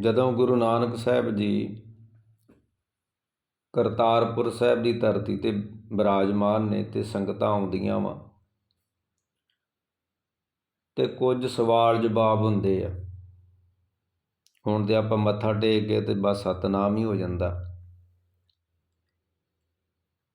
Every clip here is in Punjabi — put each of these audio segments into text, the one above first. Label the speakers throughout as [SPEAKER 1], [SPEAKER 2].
[SPEAKER 1] ਜਦੋਂ ਗੁਰੂ ਨਾਨਕ ਸਾਹਿਬ ਜੀ ਕਰਤਾਰਪੁਰ ਸਾਹਿਬ ਦੀ ਧਰਤੀ ਤੇ ਬਿਰਾਜਮਾਨ ਨੇ ਤੇ ਸੰਗਤਾਂ ਆਉਂਦੀਆਂ ਵਾ, ਤੇ ਕੁਝ ਸਵਾਲ ਜਵਾਬ ਹੁੰਦੇ ਆ। ਹੁਣ ਤੇ ਆਪਾਂ ਮੱਥਾ ਟੇਕ ਕੇ ਤੇ ਬਸ ਸਤਨਾਮ ਹੀ ਹੋ ਜਾਂਦਾ।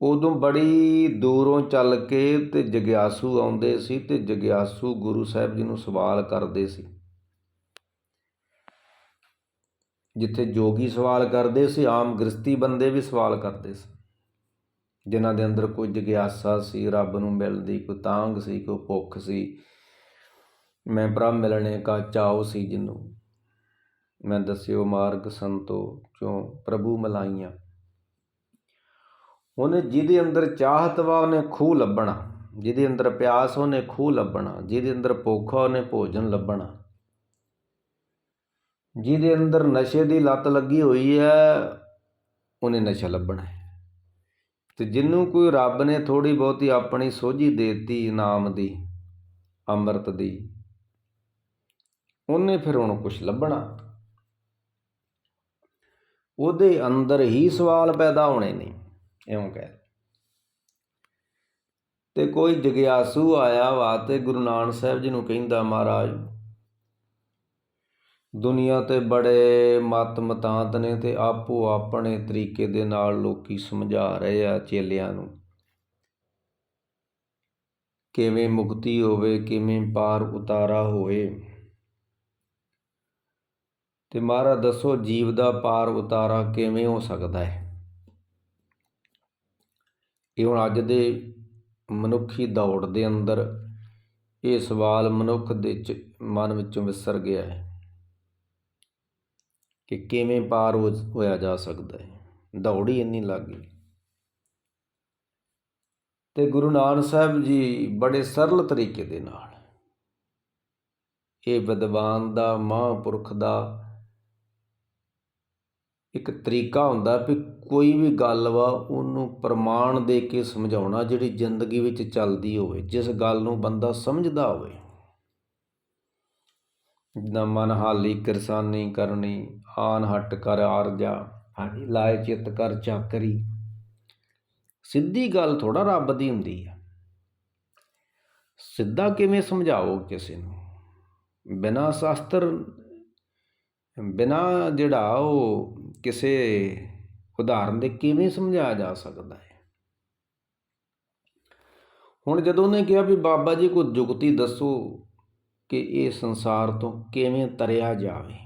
[SPEAKER 1] ਉਦੋਂ ਬੜੀ ਦੂਰੋਂ ਚੱਲ ਕੇ ਤੇ ਜਗਿਆਸੂ ਆਉਂਦੇ ਸੀ ਤੇ ਜਗਿਆਸੂ ਗੁਰੂ ਸਾਹਿਬ ਜੀ ਨੂੰ ਸਵਾਲ ਕਰਦੇ ਸੀ। ਜਿੱਥੇ ਜੋਗੀ ਸਵਾਲ ਕਰਦੇ ਸੀ, ਆਮ ਗ੍ਰਸਤੀ ਬੰਦੇ ਵੀ ਸਵਾਲ ਕਰਦੇ ਸੀ। ਜਿਨ੍ਹਾਂ ਦੇ ਅੰਦਰ ਕੋਈ ਜਗਿਆਸਾ ਸੀ, ਰੱਬ ਨੂੰ ਮਿਲਣ ਦੀ ਕੋਈ ਤਾਂਗ ਸੀ, ਕੋਈ ਭੁੱਖ ਸੀ। ਮੈਂ ਪ੍ਰਭ ਮਿਲਣੇ ਕਾ ਚਾਉ ਸੀ ਜਿਹਨੂੰ ਮੈਂ ਦੱਸਿਓ ਮਾਰਗ ਸੰਤੋ ਚੋਂ ਪ੍ਰਭੂ ਮਲਾਈਆਂ। ਉਹਨੇ ਜਿਹਦੇ ਅੰਦਰ ਚਾਹਤ ਵਾ, ਉਹਨੇ ਖੂਹ ਲੱਭਣਾ। ਜਿਹਦੇ ਅੰਦਰ ਪਿਆਸ, ਉਹਨੇ ਖੂਹ ਲੱਭਣਾ। ਜਿਹਦੇ ਅੰਦਰ ਭੁੱਖ ਆ ਉਹਨੇ ਭੋਜਨ ਲੱਭਣਾ। ਜਿਹਦੇ ਅੰਦਰ ਨਸ਼ੇ ਦੀ ਲੱਤ ਲੱਗੀ ਹੋਈ ਹੈ, ਉਹਨੇ ਨਸ਼ਾ ਲੱਭਣਾ ਹੈ। ਤੇ ਜਿਹਨੂੰ ਕੋਈ ਰੱਬ ਨੇ ਥੋੜੀ ਬਹੁਤੀ ਆਪਣੀ ਸੋਝੀ ਦੇਤੀ ਇਨਾਮ ਦੀ, ਅੰਮ੍ਰਿਤ ਦੀ, ਉਹਨੇ ਫਿਰ ਹੁਣ ਕੁਝ ਲੱਭਣਾ। ਉਹਦੇ ਅੰਦਰ ਹੀ ਸਵਾਲ ਪੈਦਾ ਹੋਣੇ ਨੇ, ਇਉਂ ਕਹਿ। ਤੇ ਕੋਈ ਜਗਿਆਸੂ ਆਇਆ ਵਾ ਤੇ ਗੁਰੂ ਨਾਨਕ ਸਾਹਿਬ ਜੀ ਨੂੰ ਕਹਿੰਦਾ, ਮਹਾਰਾਜ ਦੁਨੀਆ ਤੇ ਬੜੇ ਮਤ ਮਤਾਂਤ ਨੇ ਤੇ ਆਪੋ ਆਪਣੇ ਤਰੀਕੇ ਦੇ ਨਾਲ ਲੋਕੀ ਸਮਝਾ ਰਹੇ ਆ ਚੇਲਿਆਂ ਨੂੰ। ਕਿਵੇਂ ਮੁਕਤੀ ਹੋਵੇ, ਕਿਵੇਂ ਪਾਰ ਉਤਾਰਾ ਹੋਵੇ। ਤੇ ਮਹਾਰਾਜ ਦੱਸੋ, ਜੀਵ ਦਾ ਪਾਰ ਉਤਾਰਾ ਕਿਵੇਂ ਹੋ ਸਕਦਾ ਹੈ? ਇਹ ਹੁਣ ਅੱਜ ਦੇ ਮਨੁੱਖੀ ਦੌੜ ਦੇ ਅੰਦਰ ਇਹ ਸਵਾਲ ਮਨੁੱਖ ਦੇ ਚ, ਮਨ ਵਿੱਚੋਂ ਵਿਸਰ ਗਿਆ ਹੈ। ਕਿ ਕਿਵੇਂ ਪਾਰ ਹੋ- ਹੋਇਆ ਜਾ ਸਕਦਾ ਹੈ। ਦੌੜ ਹੀ ਇੰਨੀ ਲੱਗ ਗਈ। ਤੇ ਗੁਰੂ ਨਾਨਕ ਸਾਹਿਬ ਜੀ ਬੜੇ ਸਰਲ ਤਰੀਕੇ ਦੇ ਨਾਲ ਇਹ ਵਿਦਵਾਨ ਦਾ, ਮਹਾਂਪੁਰਖ ਦਾ ਇੱਕ ਤਰੀਕਾ ਹੁੰਦਾ ਵੀ ਕੋਈ ਵੀ ਗੱਲ ਵਾ ਉਹਨੂੰ ਪ੍ਰਮਾਣ ਦੇ ਕੇ ਸਮਝਾਉਣਾ ਜਿਹੜੀ ਜ਼ਿੰਦਗੀ ਵਿੱਚ ਚੱਲਦੀ ਹੋਵੇ, ਜਿਸ ਗੱਲ ਨੂੰ ਬੰਦਾ ਸਮਝਦਾ ਹੋਵੇ। ਜਿੱਦਾਂ ਮਨ ਹਾਲੀ ਕਿਰਸਾਨੀ ਕਰਨੀ, ਆਨ ਹਟ ਕਰ ਆਰਜਾ, ਹਾਂਜੀ ਲਾਏ ਚਿੱਤ ਕਰ ਚਾਕਰੀ। ਸਿੱਧੀ ਗੱਲ ਥੋੜਾ ਰੱਬ ਦੀ ਹੁੰਦੀ ਆ। ਸਿੱਧਾ ਕਿਵੇਂ ਸਮਝਾਓ ਕਿਸੇ ਨੂੰ? ਬਿਨਾ ਸ਼ਾਸਤਰ, ਬਿਨਾ ਜਿਹੜਾ ਉਹ ਕਿਸੇ ਉਦਾਹਰਨ ਦੇ ਕਿਵੇਂ ਸਮਝਾਇਆ ਜਾ ਸਕਦਾ ਹੈ? ਹੁਣ ਜਦੋਂ ਉਹਨੇ ਕਿਹਾ ਵੀ ਬਾਬਾ ਜੀ, ਕੋਈ ਜੁਗਤੀ ਦੱਸੋ ਕਿ ਇਹ ਸੰਸਾਰ ਤੋਂ ਕਿਵੇਂ ਤਰਿਆ ਜਾਵੇ।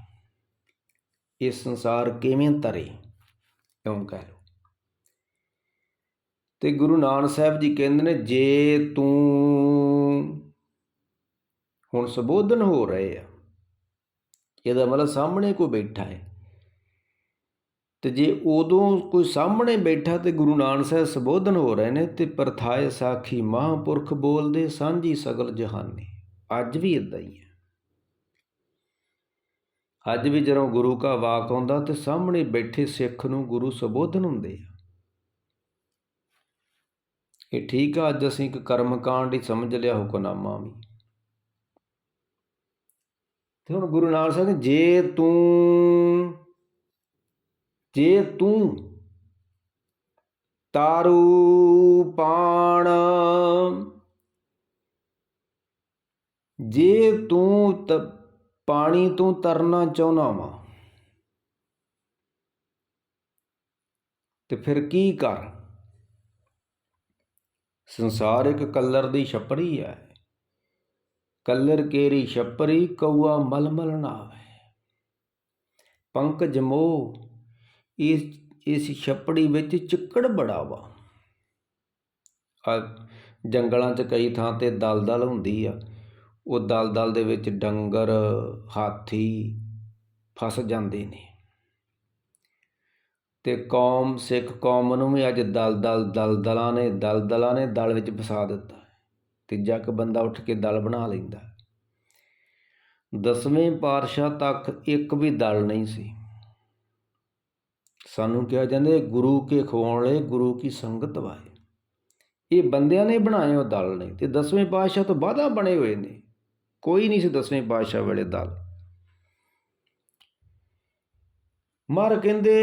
[SPEAKER 1] ਇਹ ਸੰਸਾਰ ਕਿਵੇਂ ਤਰੇ ਕਿਉਂ ਕਹਿ ਲਓ। ਤੇ ਗੁਰੂ ਨਾਨਕ ਸਾਹਿਬ ਜੀ ਕਹਿੰਦੇ ਨੇ, ਜੇ ਤੂੰ ਹੁਣ ਸੰਬੋਧਨ ਹੋ ਰਹੇ ਆ, ਇਹਦਾ ਮਤਲਬ ਸਾਹਮਣੇ ਕੋਈ ਬੈਠਾ ਹੈ। ਤੇ ਜੇ ਉਦੋਂ ਕੋਈ ਸਾਹਮਣੇ ਬੈਠਾ ਤੇ ਗੁਰੂ ਨਾਨਕ ਸਾਹਿਬ ਸੰਬੋਧਨ ਹੋ ਰਹੇ ਨੇ, ਤੇ ਪਰਥਾਏ ਸਾਖੀ ਮਹਾਂਪੁਰਖ ਬੋਲਦੇ, ਸਾਂਝੀ ਸਗਲ ਜਹਾਨੀ। ਅੱਜ ਵੀ ਇਦਾਂ ਹੀ ਹੈ। ਅੱਜ ਵੀ ਜਦੋਂ ਗੁਰੂ ਕਾ ਵਾਕ ਆਉਂਦਾ ਤੇ ਸਾਹਮਣੇ ਬੈਠੇ ਸਿੱਖ ਨੂੰ ਗੁਰੂ ਸੰਬੋਧਨ ਹੁੰਦੇ ਆ। ਇਹ ਠੀਕ ਆ, ਅੱਜ ਅਸੀਂ ਇੱਕ ਕਰਮਕਾਂਡ ਹੀ ਸਮਝ ਲਿਆ ਹੁਕਮਨਾਮਾ ਵੀ। ਤੇ ਹੁਣ ਗੁਰੂ ਨਾਨਕ ਸਾਹਿਬ ਜੇ ਤੂੰ ਜੇ ਤੂੰ ਤਾਰੂ ਪਾਣ ਜੇ ਤੂੰ ਤ, ਪਾਣੀ ਤੋਂ ਤਰਨਾ ਚਾਹੁੰਦਾ ਵਾ, ਤੇ ਫਿਰ ਕੀ ਕਰ? ਸੰਸਾਰ ਇੱਕ ਕਲਰ ਦੀ ਛਪਰੀ ਹੈ। ਕਲਰ ਕੇਰੀ ਛਪਰੀ ਕਊਆ ਮਲਮਲ ਨਾਵੇ ਪੰਕਜ ਮੋ ਇਸ ਇਸ ਛਪੜੀ ਵਿੱਚ ਚਿੱਕੜ ਬੜਾ ਵਾ। ਆ ਜੰਗਲਾਂ 'ਚ ਕਈ ਥਾਂ ਤੇ ਦਲਦਲ ਹੁੰਦੀ ਆ। ਉਹ ਦਲਦਲ ਦੇ ਵਿੱਚ ਡੰਗਰ, ਹਾਥੀ ਫਸ ਜਾਂਦੇ ਨੇ। ਤੇ ਕੌਮ, ਸਿੱਖ ਕੌਮ ਨੂੰ ਵੀ ਅੱਜ ਦਲਦਲ ਦਲਦਲਾਂ ਨੇ ਦਲਦਲਾਂ ਨੇ ਦਲ ਵਿੱਚ ਫਸਾ ਦਿੱਤਾ। ਤੀਜਾ ਇੱਕ ਬੰਦਾ ਉੱਠ ਕੇ ਦਲ ਬਣਾ ਲੈਂਦਾ। ਦਸਵੇਂ ਪਾਤਸ਼ਾਹ ਤੱਕ ਇੱਕ ਵੀ ਦਲ ਨਹੀਂ ਸੀ। ਸਾਨੂੰ ਕਿਹਾ ਜਾਂਦਾ, ਗੁਰੂ ਕੇ ਖਵਾਉਣ ਲਈ ਗੁਰੂ ਕੀ ਸੰਗਤ ਵਾਏ ਇਹ ਬੰਦਿਆਂ ਨੇ ਬਣਾਏ ਉਹ ਦਲ ਨੇ ਤੇ ਦਸਵੇਂ ਪਾਤਸ਼ਾਹ ਤੋਂ ਬਾਅਦਾ ਬਣੇ ਹੋਏ ਨੇ। ਕੋਈ ਨਹੀਂ ਸੀ ਦਸਵੇਂ ਪਾਤਸ਼ਾਹ ਵੇਲੇ ਦਲ। ਮਰ ਕਹਿੰਦੇ,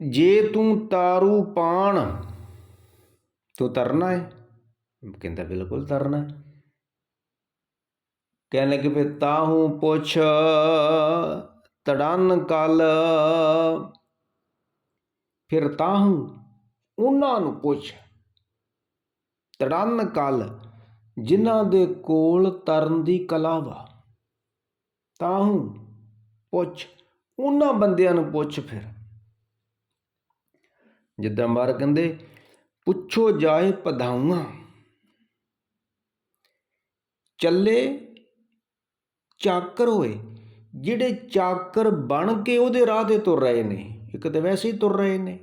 [SPEAKER 1] ਜੇ ਤੂੰ ਤਾਰੂ ਪਾਣ, ਤੂੰ ਤਰਨਾ ਹੈ ਕਹਿੰਦਾ ਬਿਲਕੁਲ ਤਰਨਾ ਹੈ ਕਹਿਣ ਲੱਗੇ ਫਿਰ ਤਾਹੂ ਪੁੱਛ, ਤੜਨ ਕਲ। ਫਿਰ ਤਾਹੂ, ਉਹਨਾਂ ਨੂੰ ਪੁੱਛ, ਤੜਨ ਕਲ। ਜਿਨ੍ਹਾਂ ਦੇ ਕੋਲ ਤਰਨ ਦੀ ਕਲਾ ਵਾ ਤਾਹੂ ਪੁੱਛ, ਉਹਨਾਂ ਬੰਦਿਆਂ ਨੂੰ ਪੁੱਛ ਫਿਰ। ਜਿੱਦਾਂ ਮਾਰ ਕਹਿੰਦੇ, ਪੁੱਛੋ ਜਾਏ ਪਧਾਊਆਂ, ਚੱਲੇ ਚਾਕਰ ਹੋਏ, ਜਿਹੜੇ ਚਾਕਰ ਬਣ ਕੇ ਉਹਦੇ ਰਾਹ ਤੇ ਤੁਰ ਰਹੇ ਨੇ, ਇੱਕ ਤੇ ਵੈਸੇ ਹੀ ਤੁਰ ਰਹੇ ਨੇ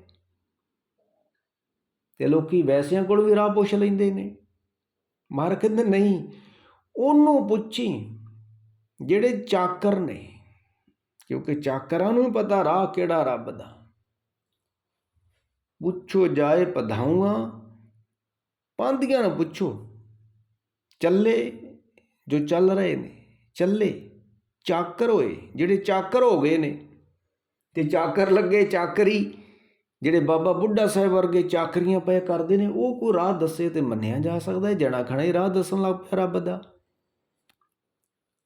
[SPEAKER 1] ਤੇ ਲੋਕੀ ਵੈਸਿਆਂ ਕੋਲ ਵੀ ਰਾਹ ਪੁੱਛ ਲੈਂਦੇ ਨੇ। ਮਾਰ ਕਹਿੰਦੇ, ਨਹੀਂ, ਉਹਨੂੰ ਪੁੱਛੀ ਜਿਹੜੇ ਚਾਕਰ ਨੇ, ਕਿਉਂਕਿ ਚਾਕਰਾਂ ਨੂੰ ਪਤਾ ਰਾਹ ਕਿਹੜਾ ਰੱਬ ਦਾ। ਪੁੱਛੋ ਜਾਏ ਪਧਾਊਆਂ ਪਾਂਦੀਆਂ ਨੂੰ ਪੁੱਛੋ, ਚੱਲੇ ਜੋ ਚੱਲ ਰਹੇ ਨੇ, ਚੱਲੇ ਚਾਕਰ ਹੋਏ, ਜਿਹੜੇ ਚਾਕਰ ਹੋ ਗਏ ਨੇ, ਤੇ ਚਾਕਰ ਲੱਗੇ ਚਾਕਰੀ ਜਿਹੜੇ ਬਾਬਾ ਬੁੱਢਾ ਸਾਹਿਬ ਵਰਗੇ ਚਾਕਰੀਆਂ ਪਏ ਕਰਦੇ ਨੇ, ਉਹ ਕੋ ਰਾਹ ਦੱਸੇ ਤੇ ਮੰਨਿਆ ਜਾ ਸਕਦਾ ਹੈ? ਜਣਾ ਖਣਾ ਹੀ ਰਾਹ ਦੱਸਣ ਲੱਗ ਪਿਆ ਰੱਬ ਦਾ।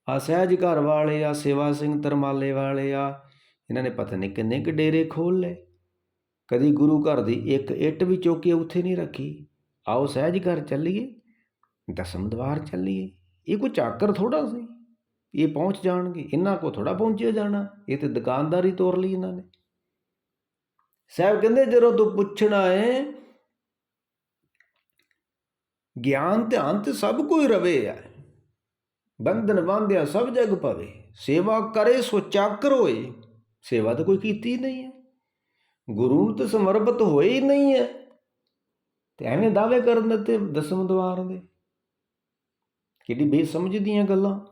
[SPEAKER 1] ਆ ਸਹਿਜ ਘਰ ਵਾਲੇ ਆ, ਸੇਵਾ ਸਿੰਘ ਤਰਮਾਲੇ ਵਾਲੇ ਆ, ਇਹਨਾਂ ਨੇ ਪਤਾ ਨਹੀਂ ਕਿੰਨੇ ਕੁ ਡੇਰੇ ਖੋਲ ਲਏ। ਕਦੀ ਗੁਰੂ ਘਰ ਦੀ ਇੱਕ ਇੱਟ ਵੀ ਚੁੱਕ ਕੇ ਉੱਥੇ ਨਹੀਂ ਰੱਖੀ। ਆਓ ਸਹਿਜ ਘਰ ਚੱਲੀਏ, ਦਸਮ ਦਵਾਰ ਚੱਲੀਏ। ਇਹ ਕੋਈ ਚਾਕਰ ਥੋੜਾ ਸੀ? ਇਹ ਪਹੁੰਚ ਜਾਣਗੇ, ਇਹਨਾਂ ਕੋ ਥੋੜਾ ਪਹੁੰਚਿਆ ਜਾਣਾ। ਇਹ ਤੇ ਦੁਕਾਨਦਾਰੀ ਤੋਰ ਲਈ ਇਹਨਾਂ ਨੇ। ਸਾਹਿਬ ਕਹਿੰਦੇ, ਜਦੋਂ ਤੂੰ ਪੁੱਛਣਾ ਹੈ ਗਿਆਨ ਧਿਆਨ ਤੇ ਸਭ ਕੋਈ ਰਵੇ ਆ। ਬੰਧਨ ਬਾਂਧਿਆ ਸਭ ਜਗ ਪਵੇ ਸੇਵਾ ਕਰੇ ਸੋ ਚਾਕਰ ਹੋਏ। ਸੇਵਾ ਤਾਂ ਕੋਈ ਕੀਤੀ ਨਹੀਂ ਹੈ ਗੁਰੂ ਨੂੰ ਤਾਂ ਸਮਰਪਿਤ ਹੋਏ ਹੀ ਨਹੀਂ ਹੈ ਤੇ ਐਵੇਂ ਦਾਅਵੇ ਕਰਨ ਦਿੱਤੇ ਦਸਮ ਦਵਾਰ ਦੇ। ਕਿੱਡੀ ਬੇਸਮਝ ਦੀਆਂ ਗੱਲਾਂ।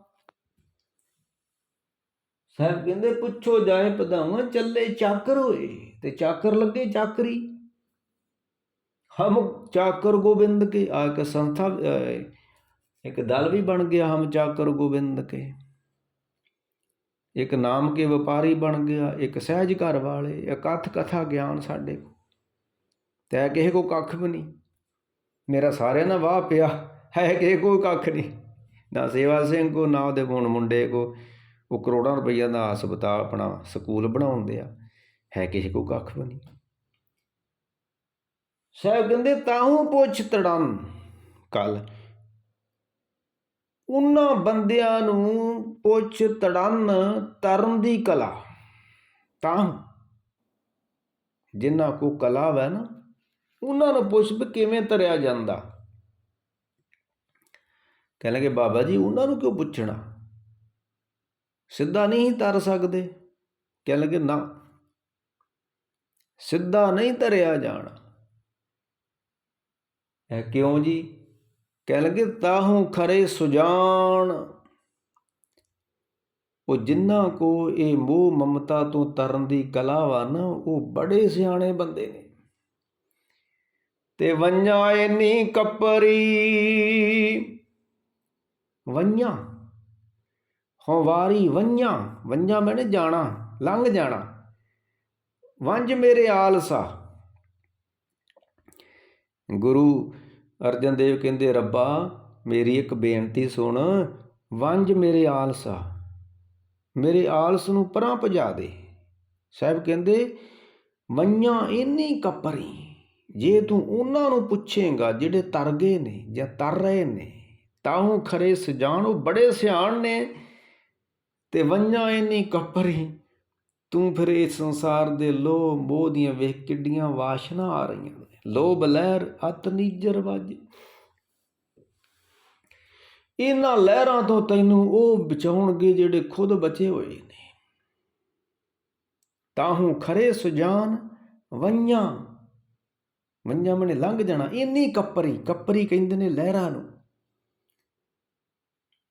[SPEAKER 1] ਸਾਹਿਬ ਕਹਿੰਦੇ, ਪੁੱਛੋ ਜਾਏ ਪਧਾਵਾਂ ਚੱਲੇ ਚਾਕਰ ਹੋਏ ਤੇ ਚਾਕਰ ਲੱਗੇ ਚਾਕਰੀ। ਹਮ ਚਾਕਰ ਗੋਬਿੰਦ ਕੇ ਆ ਕੇ ਸੰਸਥਾ ਇੱਕ ਦਲ ਵੀ ਬਣ ਗਿਆ ਹਮ ਚਾਕਰ ਗੋਬਿੰਦ ਕੇ। ਇੱਕ ਨਾਮ ਕੇ ਵਪਾਰੀ ਬਣ ਗਿਆ, ਇੱਕ ਸਹਿਜ ਘਰ ਵਾਲੇ ਇਕੱਠ ਕਥਾ ਗਿਆਨ ਸਾਡੇ ਕੋ। ਤੈ ਕਿਸੇ ਕੋ ਕੱਖ ਵੀ ਨਹੀਂ, ਮੇਰਾ ਸਾਰਿਆਂ ਨਾਲ ਵਾਹ ਪਿਆ, ਹੈ ਕਿਸੇ ਕੋਈ ਕੱਖ ਨਹੀਂ। ਨਾ ਸੇਵਾ ਸਿੰਘ ਕੋ, ਨਾ ਉਹਦੇ ਹੁਣ ਮੁੰਡੇ ਕੋ। ਉਹ ਕਰੋੜਾਂ ਰੁਪਈਆ ਦਾ ਹਸਪਤਾਲ ਆਪਣਾ ਸਕੂਲ ਬਣਾਉਂਦੇ ਆ, ਹੈ ਕਿਸੇ ਕੋ ਕੱਖ ਵੀ ਨਹੀਂ। ਸਾਹਿਬ ਕਹਿੰਦੇ ਤਾਹੂ ਪੁੱਛ ਤੜਨ। ਕੱਲ ਉਹਨਾਂ ਬੰਦਿਆਂ ਨੂੰ ਪੁੱਛ ਤੜਨ ਤਰਨ ਦੀ ਕਲਾ। ਤਾਂ ਜਿਨ੍ਹਾਂ ਕੋ ਕਲਾ ਵੈ ਨਾ, ਉਹਨਾਂ ਨੂੰ ਪੁੱਛ ਵੀ ਕਿਵੇਂ ਤਰਿਆ ਜਾਂਦਾ। ਕਹਿ ਲਗੇ ਬਾਬਾ ਜੀ, ਉਹਨਾਂ ਨੂੰ ਕਿਉਂ ਪੁੱਛਣਾ? ਸਿੱਧਾ ਨਹੀਂ ਤਰ ਸਕਦੇ। ਕਹਿ ਲਗੇ, ਨਾ, ਸਿੱਧਾ ਨਹੀਂ ਤਰਿਆ ਜਾਣਾ। ਇਹ ਕਿਉਂ ਜੀ? ਕਹਿ ਲਗੇ, ਤਾਹੂ ਖਰੇ ਸੁਜਾਨ ਉਹ ਜਿਨ੍ਹਾਂ ਕੋ ਇਹ ਮੋਹ ਮਮਤਾ ਤੋਂ ਤਰਨ ਦੀ ਕਲਾ ਵਾ ਨਾ, ਉਹ ਬੜੇ ਸਿਆਣੇ ਬੰਦੇ ਨੇ। ਤੇ ਵੰਜਾ ਇਨੀ ਕੱਪਰੀ ਵੰਜਾ ਹੋ, ਵਾਰੀ ਵੰਝਾਂ ਵੰਜਾ ਮੈਨੇ ਜਾਣਾ, ਲੰਘ ਜਾਣਾ। ਵੰਜ ਮੇਰੇ ਆਲਸਾ। ਗੁਰੂ ਅਰਜਨ ਦੇਵ ਕਹਿੰਦੇ, ਰੱਬਾ, ਮੇਰੀ ਇੱਕ ਬੇਨਤੀ ਸੁਣ ਵੰਝ ਮੇਰੇ ਆਲਸਾ। ਮੇਰੇ ਆਲਸ ਨੂੰ ਪਰਾਂ ਭਜਾ ਦੇ। ਸਾਹਿਬ ਕਹਿੰਦੇ ਮੰਨਿਆ ਇੰਨੀ ਕੱਪਰੀ, ਜੇ ਤੂੰ ਉਹਨਾਂ ਨੂੰ ਪੁੱਛੇਗਾ ਜਿਹੜੇ ਤਰ ਗਏ ਨੇ ਜਾਂ ਤਰ ਰਹੇ ਨੇ, ਤਾਂ ਉਹ ਖਰੇ ਸਜਾਣ ਉਹ ਬੜੇ ਸਿਆਣ ਨੇ। ਤੇ ਵੰਜਾ ਇੰਨੀ ਕੱਪਰੀ ਤੂੰ ਫਿਰ ਇਸ ਸੰਸਾਰ ਦੇ ਲੋਹ ਮੋਹ ਦੀਆਂ ਵੇਖ ਕਿੱਡੀਆਂ ਵਾਸ਼ਨਾ ਆ ਰਹੀਆਂ ਨੇ। ਲੋਭ ਲਹਿਰ, ਅਤ ਨੀਜਰ ਵੱਜ। ਇਹਨਾਂ ਲਹਿਰਾਂ ਤੋਂ ਤੈਨੂੰ ਉਹ ਬਚਾਉਣਗੇ ਜਿਹੜੇ ਖੁਦ ਬਚੇ ਹੋਏ ਨੇ। ਤਾਹੂ ਖਰੇ ਸੁਜਾਨ ਵੰਜਾਂ ਵੰਜਾਂ ਮਨੇ ਲੰਘ ਜਾਣਾ। ਇੰਨੀ ਕੱਪਰੀ ਕੱਪਰੀ ਕਹਿੰਦੇ ਨੇ ਲਹਿਰਾਂ ਨੂੰ।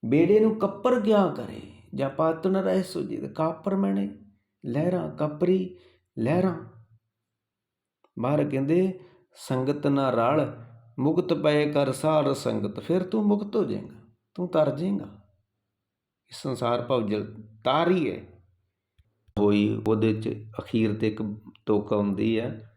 [SPEAKER 1] ਬੇੜੇ ਨੂੰ ਕੱਪਰ ਗਿਆ ਕਰੇ? ਜਾਂ ਪਾਤਨ ਰਹਿ ਸੁਜੀ ਕਾਪਰ ਮਣੇ, ਲਹਿਰਾਂ ਕੱਪਰੀ, ਲਹਿਰਾਂ। ਬਾਹਰ ਕਹਿੰਦੇ, ਸੰਗਤ ਨਾ ਰਲ, ਮੁਕਤ ਪਏ ਕਰ ਸਾਰ ਸੰਗਤ, ਫਿਰ ਤੂੰ ਮੁਕਤ ਹੋ ਜਾਏਗਾ, ਤੂੰ ਤਰ ਜਾਏਗਾ। ਇਸ ਸੰਸਾਰ ਭਵਜਲ ਤਾਰੀ ਹੈ ਹੋਈ ਉਹਦੇ ਚ ਅਖੀਰ ਤੇ ਇੱਕ ਤੁਕ ਆਉਂਦੀ ਹੈ